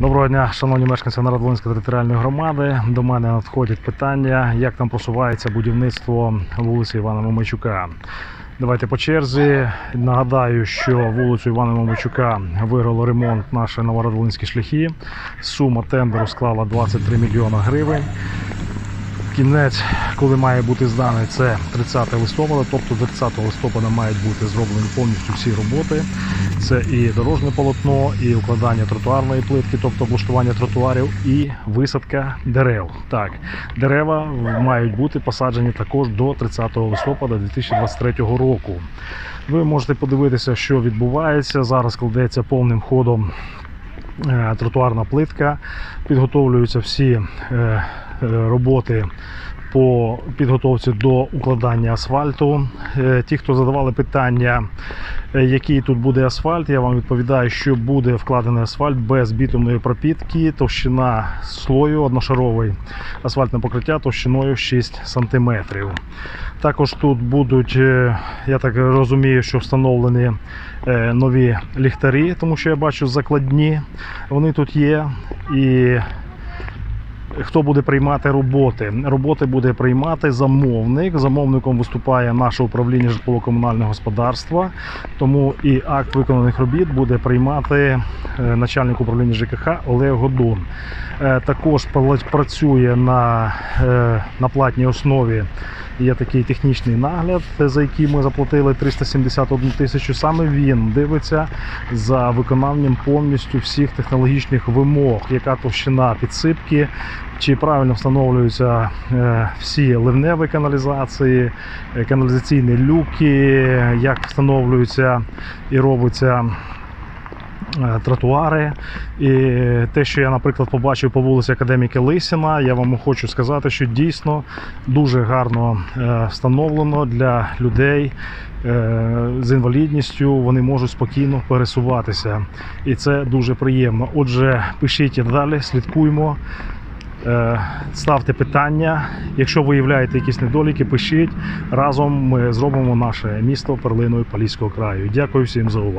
Доброго дня, шановні мешканці Народвинської територіальної громади. До мене надходять питання, як там просувається будівництво вулиці Івана Мамичука. Давайте по черзі. Нагадаю, що вулицю Івана Мамичука виграло ремонт наші новородвинські шляхи. Сума тендеру склала 23 мільйона гривень. Кінець, коли має бути зданий, це 30 листопада, тобто 30 листопада мають бути зроблені повністю всі роботи. Це і дорожнє полотно, і укладання тротуарної плитки, тобто облаштування тротуарів, і висадка дерев. Так, дерева мають бути посаджені також до 30 листопада 2023 року. Ви можете подивитися, що відбувається. Зараз кладеться повним ходом е, тротуарна плитка, підготовлюються всі е, роботи по підготовці до укладання асфальту. Е, Ті, хто задавали питання, е, який тут буде асфальт, я вам відповідаю, що буде вкладений асфальт без бітумної пропітки, товщина слою одношаровий асфальтне покриття товщиною 6 см. Також тут будуть, е, я так розумію, що встановлені е, нові ліхтарі, тому що я бачу закладні. Вони тут є. І хто буде приймати роботи? Роботи буде приймати замовник. Замовником виступає наше управління житлово-комунального господарства. Тому і акт виконаних робіт буде приймати е, начальник управління ЖКХ Олег Годун. Е, Також працює на, е, на платній основі. Є такий технічний нагляд, за який ми заплатили 371 тисячу. Саме він дивиться за виконанням повністю всіх технологічних вимог, яка товщина підсипки, чи правильно встановлюються е, всі ливневі каналізації, е, каналізаційні люки, як встановлюються і робиться. е, Тротуари і те, що я, наприклад, побачив по вулиці Академіка Лисіна, я вам хочу сказати, що дійсно дуже гарно встановлено для людей з інвалідністю. Вони можуть спокійно пересуватися, і це дуже приємно. Отже, пишіть далі, слідкуємо. Е, Ставте питання. Якщо виявляєте якісь недоліки, пишіть. Разом ми зробимо наше місто перлиною Поліського краю. Дякую всім за увагу.